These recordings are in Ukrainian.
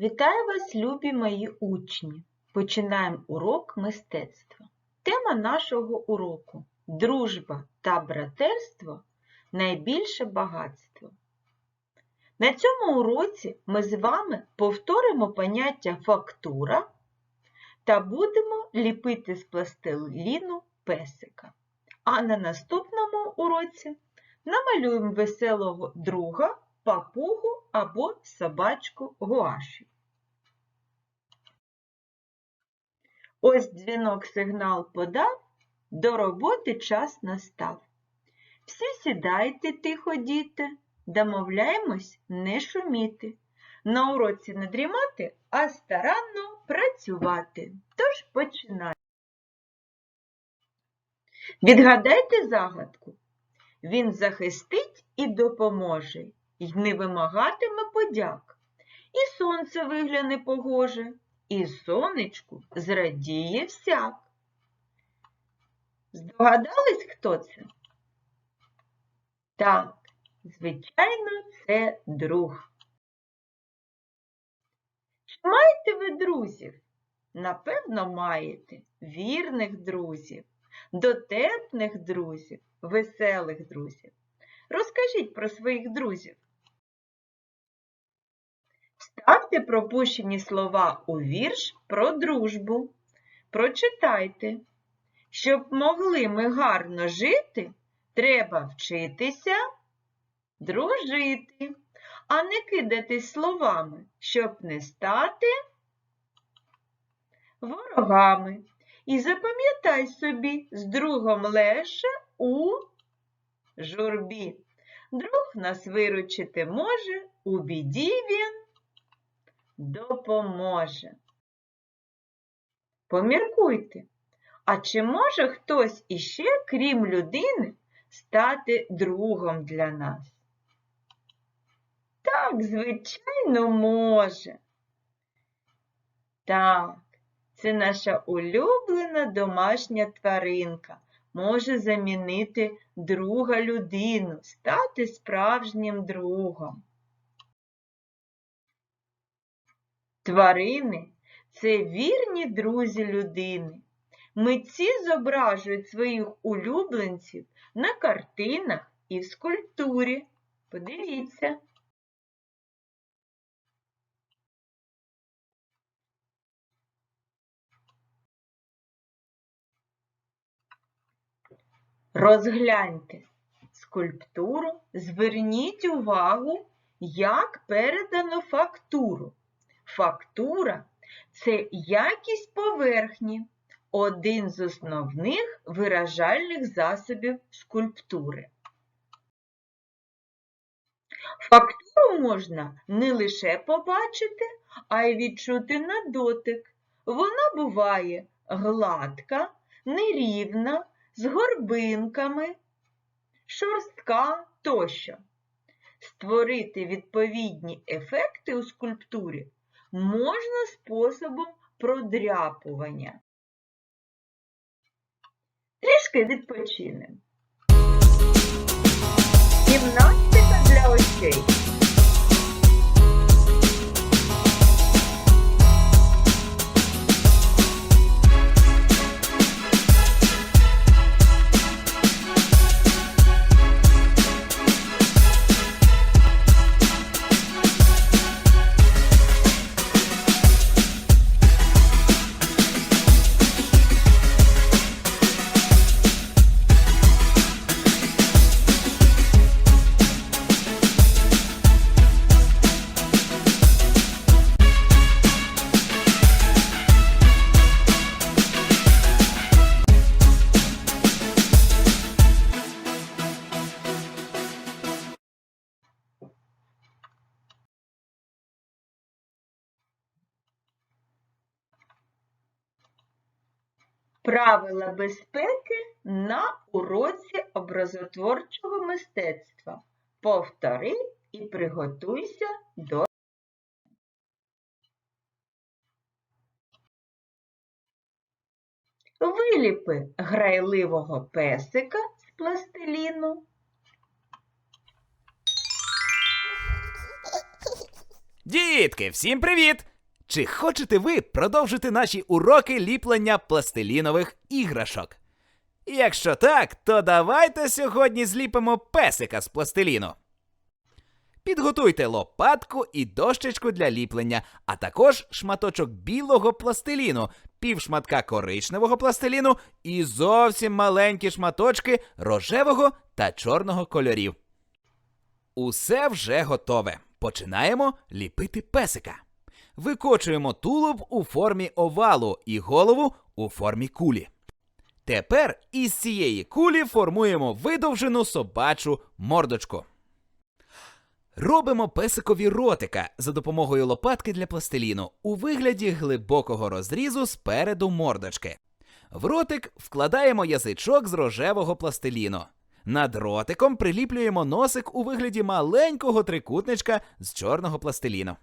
Вітаю вас, любі мої учні! Починаємо урок мистецтва. Тема нашого уроку Дружба та братерство найбільше багатство. На цьому уроці ми з вами повторимо поняття фактура та будемо ліпити з пластиліну песика. А на наступному уроці намалюємо веселого друга, папугу або собачку гуаші. Ось дзвінок сигнал подав, до роботи час настав. Всі сідайте тихо, діти, домовляємось не шуміти. На уроці не дрімати, а старанно працювати. Тож починаємо. Відгадайте загадку. Він захистить і допоможе, й не вимагатиме подяк. І сонце вигляне погоже, і сонечку зрадіє всяк. Здогадались, хто це? Так, звичайно, це друг. Чи маєте ви друзів? Напевно, маєте вірних друзів, дотепних друзів, веселих друзів. Розкажіть про своїх друзів. Вставте пропущені слова у вірш про дружбу. Прочитайте. Щоб могли ми гарно жити, треба вчитися дружити, а не кидатись словами, щоб не стати ворогами. І запам'ятай собі, з другом леше у журбі. Друг нас виручити може, у біді він допоможе. Поміркуйте, а чи може хтось іще, крім людини, стати другом для нас? Так, звичайно, може. Так, це наша улюблена домашня тваринка. Може замінити друга людину, стати справжнім другом. Тварини це вірні друзі людини. Митці зображують своїх улюбленців на картинах і в скульптурі. Подивіться. Розгляньте скульптуру, зверніть увагу, як передано фактуру. Фактура це якість поверхні, один з основних виражальних засобів скульптури. Фактуру можна не лише побачити, а й відчути на дотик. Вона буває гладка, нерівна, з горбинками, шорстка тощо. Створити відповідні ефекти у скульптурі можна способом продряпування. Трішки відпочинемо. Гімнастика для очей. Правила безпеки на уроці образотворчого мистецтва. Повтори і приготуйся до Виліпи грайливого песика з пластиліну. Дітки, всім привіт! Чи хочете ви продовжити наші уроки ліплення пластилінових іграшок? Якщо так, то давайте сьогодні зліпимо песика з пластиліну. Підготуйте лопатку і дощечку для ліплення, а також шматочок білого пластиліну, півшматка коричневого пластиліну і зовсім маленькі шматочки рожевого та чорного кольорів. Усе вже готове. Починаємо ліпити песика. Викочуємо тулуб у формі овалу і голову у формі кулі. Тепер із цієї кулі формуємо видовжену собачу мордочку. Робимо песикові ротика за допомогою лопатки для пластиліну у вигляді глибокого розрізу спереду мордочки. В ротик вкладаємо язичок з рожевого пластиліну. Над ротиком приліплюємо носик у вигляді маленького трикутничка з чорного пластиліну.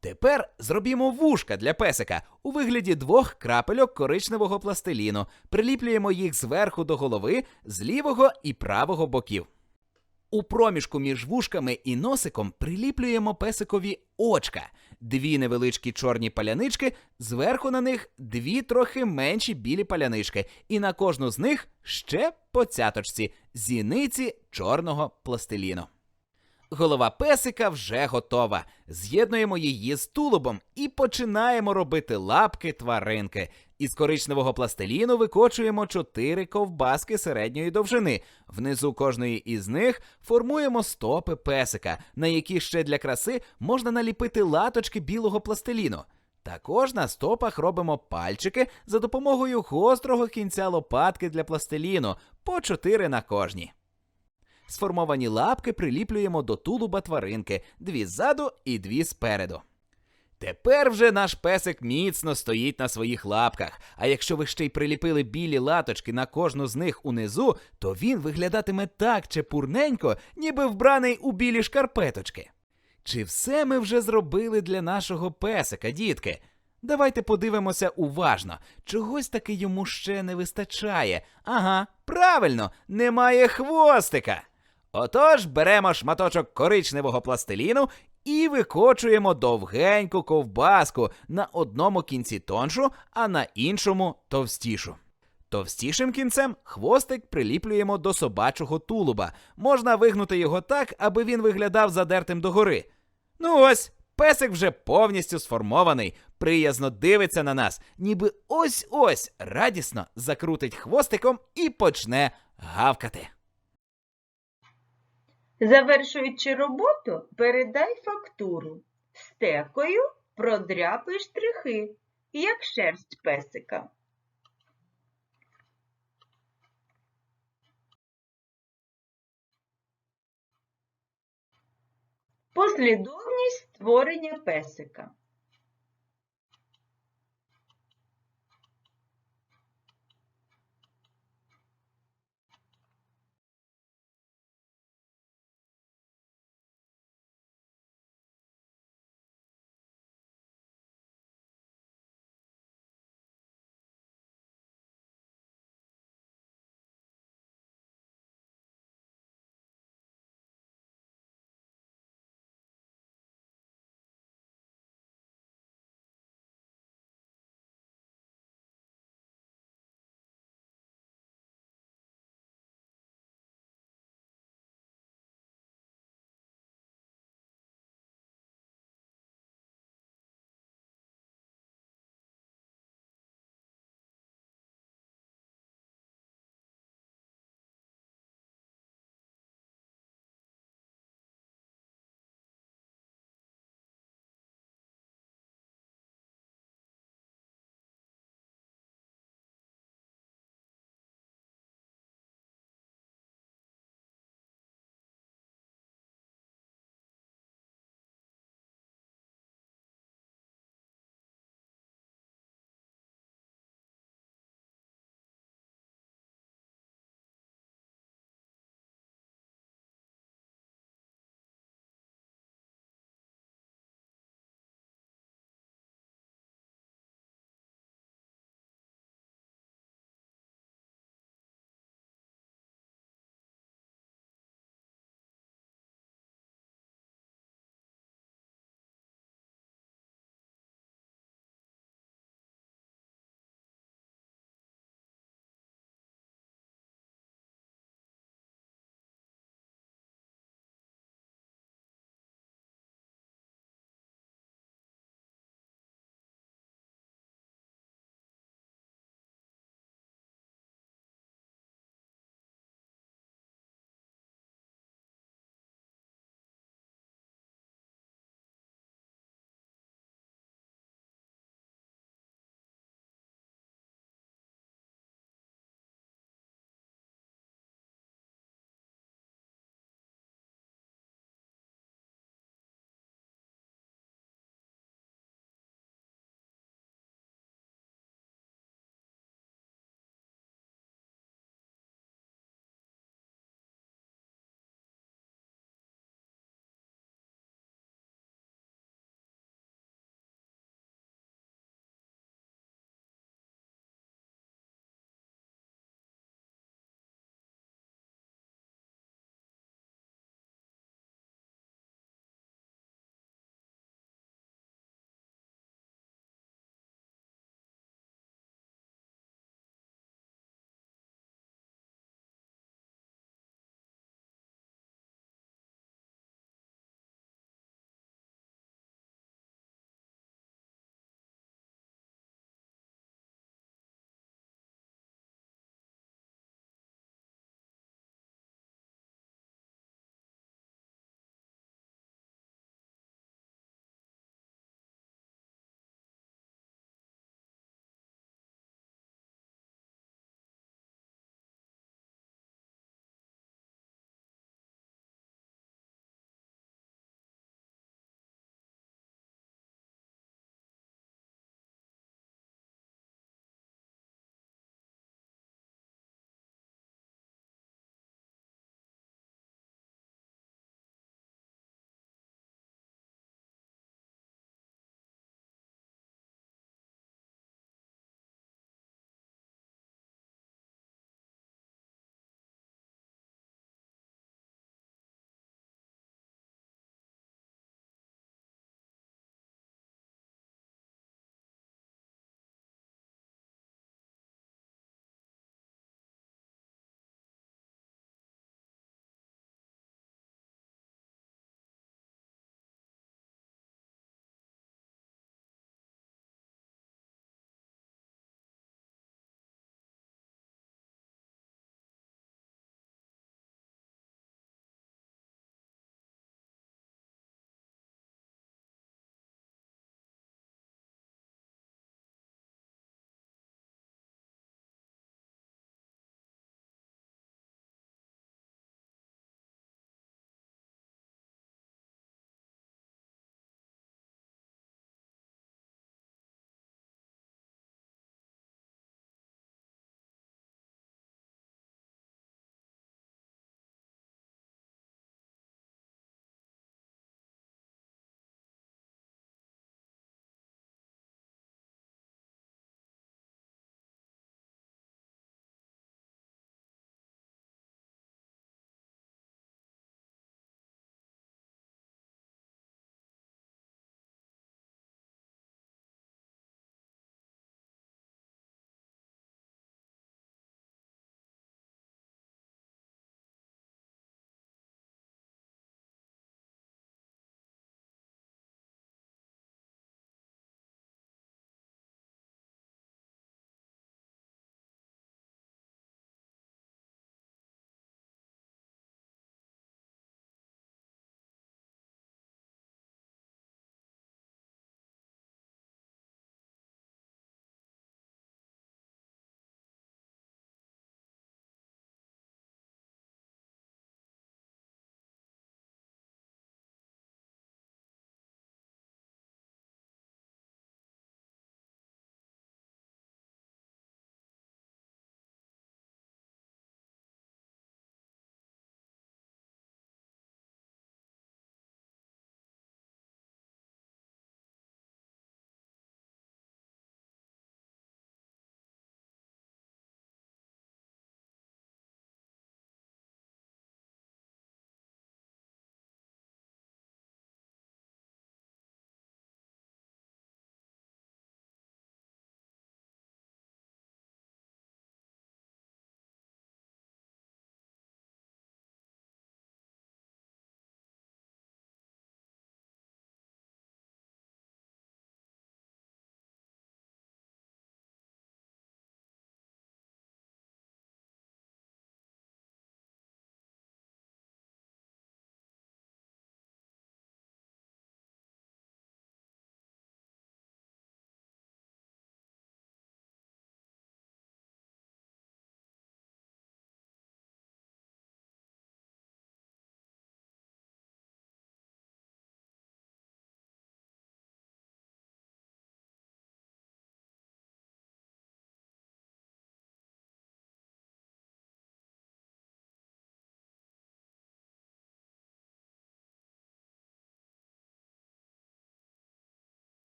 Тепер зробімо вушка для песика у вигляді двох крапельок коричневого пластиліну. Приліплюємо їх зверху до голови з лівого і правого боків. У проміжку між вушками і носиком приліплюємо песикові очка, дві невеличкі чорні палянички, зверху на них дві трохи менші білі палянички, і на кожну з них ще по цяточці зіниці чорного пластиліну. Голова песика вже готова. З'єднуємо її з тулубом і починаємо робити лапки тваринки. Із коричневого пластиліну викочуємо чотири ковбаски середньої довжини. Внизу кожної із них формуємо стопи песика, на які ще для краси можна наліпити латочки білого пластиліну. Також на стопах робимо пальчики за допомогою гострого кінця лопатки для пластиліну, по чотири на кожній. Сформовані лапки приліплюємо до тулуба тваринки, дві ззаду і дві спереду. Тепер вже наш песик міцно стоїть на своїх лапках, а якщо ви ще й приліпили білі латочки на кожну з них унизу, то він виглядатиме так чепурненько, ніби вбраний у білі шкарпеточки. Чи все ми вже зробили для нашого песика, дітки? Давайте подивимося уважно. Чогось таки йому ще не вистачає. Ага, правильно, немає хвостика. Отож, беремо шматочок коричневого пластиліну і викочуємо довгеньку ковбаску на одному кінці тоншу, а на іншому товстішу. Товстішим кінцем хвостик приліплюємо до собачого тулуба. Можна вигнути його так, аби він виглядав задертим догори. Ну ось, песик вже повністю сформований, приязно дивиться на нас, ніби ось-ось радісно закрутить хвостиком і почне гавкати. Завершуючи роботу, передай фактуру. Стекою продряпай штрихи, як шерсть песика. Послідовність створення песика.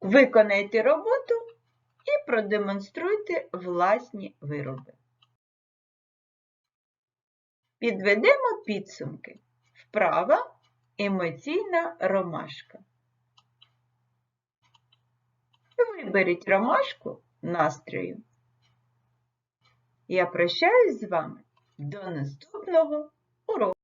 Виконайте роботу і продемонструйте власні вироби. Підведемо підсумки. Вправа емоційна ромашка. Виберіть ромашку настрою. Я прощаюсь з вами до наступного уроку.